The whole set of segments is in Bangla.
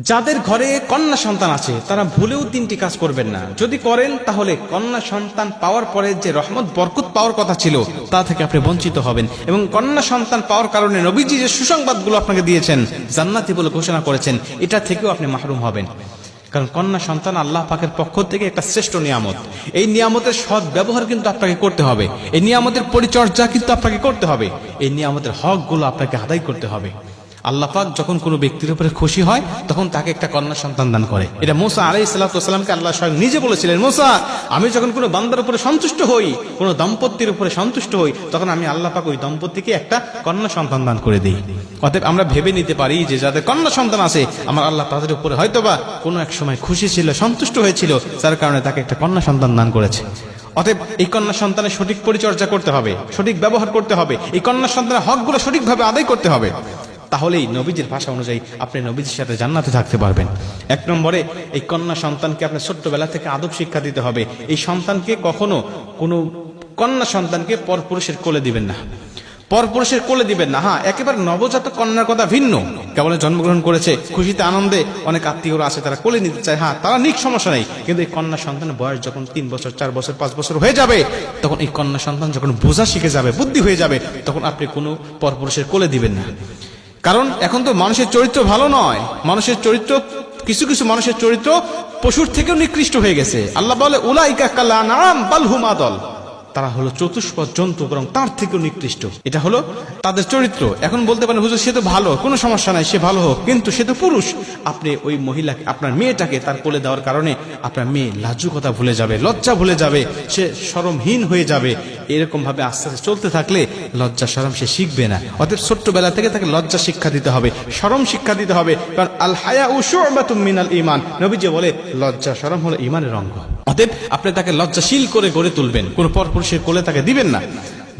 যাদের ঘরে কন্যা সন্তান আছে, তারা ভুলেও তিনটি কাজ করবেন না। যদি করেন, তাহলে কন্যা সন্তান পাওয়ার পরে যে রহমত, বরকত পাওয়ার কথা ছিল, তা থেকে আপনি বঞ্চিত হবেন। এবং কন্যা সন্তান পাওয়ার কারণে নবীজি যে সুসংবাদগুলো আপনাকে দিয়েছেন, জান্নাতি বলে ঘোষণা করেছেন, এটা থেকেও আপনি মাহরুম হবেন। কারণ কন্যা সন্তান আল্লাহ পাকের পক্ষ থেকে একটা শ্রেষ্ঠ নিয়ামত। এই নিয়ামতের সৎ ব্যবহার কিন্তু আপনাকে করতে হবে। এই নিয়ামতের পরিচর্যা কিন্তু আপনাকে করতে হবে। এই নিয়ামতের হকগুলো আপনাকে আদায় করতে হবে। আল্লাহ পাক যখন কোনো ব্যক্তির উপরে খুশি হয়, তখন তাকে একটা কন্যা সন্তান দান করে। এটা মোসা আলাই সাল্লাহামকে আল্লাহ স্বয়ং নিজে বলেছিলেন, মোসা, আমি যখন কোনো বান্দার উপরে সন্তুষ্ট হই, কোনো দম্পতির উপরে সন্তুষ্ট হই, তখন আমি আল্লাহ পাক ওই দম্পতিকে একটা কন্যা সন্তান দান করে দিই। অতএব আমরা ভেবে নিতে পারি যে যাদের কন্যা সন্তান আছে, আমার আল্লাহ তাদের উপরে হয়তোবা কোনো এক সময় খুশি ছিল, সন্তুষ্ট হয়েছিল, যার কারণে তাকে একটা কন্যা সন্তান দান করেছে। অতএব এই কন্যা সন্তানের সঠিক পরিচর্যা করতে হবে, সঠিক ব্যবহার করতে হবে, এই কন্যা সন্তানের হকগুলো সঠিকভাবে আদায় করতে হবে। তাহলেই নবীজির ভাষা অনুযায়ী আপনি নবীজির সাথে জান্নাতে থাকতে পারবেন। এক নম্বরে, এই কন্যা সন্তানকে আপনার ছোট্টবেলা থেকে আদব শিক্ষা দিতে হবে। এই সন্তানকে কখনো কোনো কন্যা সন্তানকে পরপুরুষের কোলে দিবেন না। পরপুরুষের কোলে দিবেন না। হ্যাঁ একেবারে নবজাত কন্যার কথা ভিন্ন। কেবল জন্মগ্রহণ করেছে, খুশিতে, আনন্দে অনেক আত্মীয়রা আছে, তারা কোলে নিতে চায়। হ্যাঁ তারা নিক, সমস্যা নেই। কিন্তু এই কন্যা সন্তানের বয়স যখন তিন বছর, চার বছর, পাঁচ বছর হয়ে যাবে, তখন এই কন্যা সন্তান যখন বোঝা শিখে যাবে, বুদ্ধি হয়ে যাবে, তখন আপনি কোনো পরপুরুষের কোলে দিবেন না। কারণ এখন তো মানুষের চরিত্র ভালো নয়। মানুষের চরিত্র, কিছু কিছু মানুষের চরিত্র পশুর থেকেও নিকৃষ্ট হয়ে গেছে। আল্লাহ বলে, উলাইকা কাল্লা নাম বালহুম আদল তারা হলো চতুষ্পদ জন্তু, বরং তার থেকেও নিকৃষ্ট। এটা হলো তাদের চরিত্র। এখন বলতে পারেন, হুজুর, সে তো ভালো, কোনো সমস্যা নাই, সে ভালো হোক। কিন্তু সে তো পুরুষ। আপনি ওই মহিলাকে, আপনার মেয়েটাকে তার কোলে দেওয়ার কারণে আপনার মেয়ে লাজুকতা ভুলে যাবে, লজ্জা ভুলে যাবে, সে সরমহীন হয়ে যাবে। এরকম ভাবে আস্তে আস্তে চলতে থাকলে লজ্জা, সরম সে শিখবে না। অতএব ছোট্টবেলা থেকে তাকে লজ্জা শিক্ষা দিতে হবে, সরম শিক্ষা দিতে হবে, কারণ আল হায়া ও মিনাল ইমান নবীজি বলে, লজ্জা, সরম হলো ইমানের অঙ্গ। অতএব আপনি তাকে লজ্জাশীল করে গড়ে তুলবেন, কোন পরপুরুষের কোলে তাকে দিবেন না।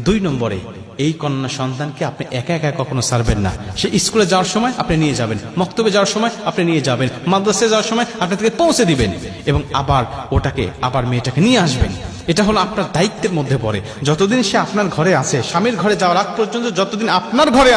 দুই নম্বরে, এই কন্যা সন্তানকে আপনি একা একা কখনো ছাড়বেন না। সে স্কুলে যাওয়ার সময় আপনি নিয়ে যাবেন, মক্তবে যাওয়ার সময় আপনি নিয়ে যাবেন, মাদ্রাসায় যাওয়ার সময় আপনি তাকে পৌঁছে দিবেন এবং আবার ওটাকে, আবার মেয়েটাকে নিয়ে আসবেন। এটা হলো আপনার দায়িত্বের মধ্যে পড়ে। যতদিন সে আপনার ঘরে আছে, স্বামীর ঘরে যাওয়ার আগ পর্যন্ত যতদিন আপনার ঘরে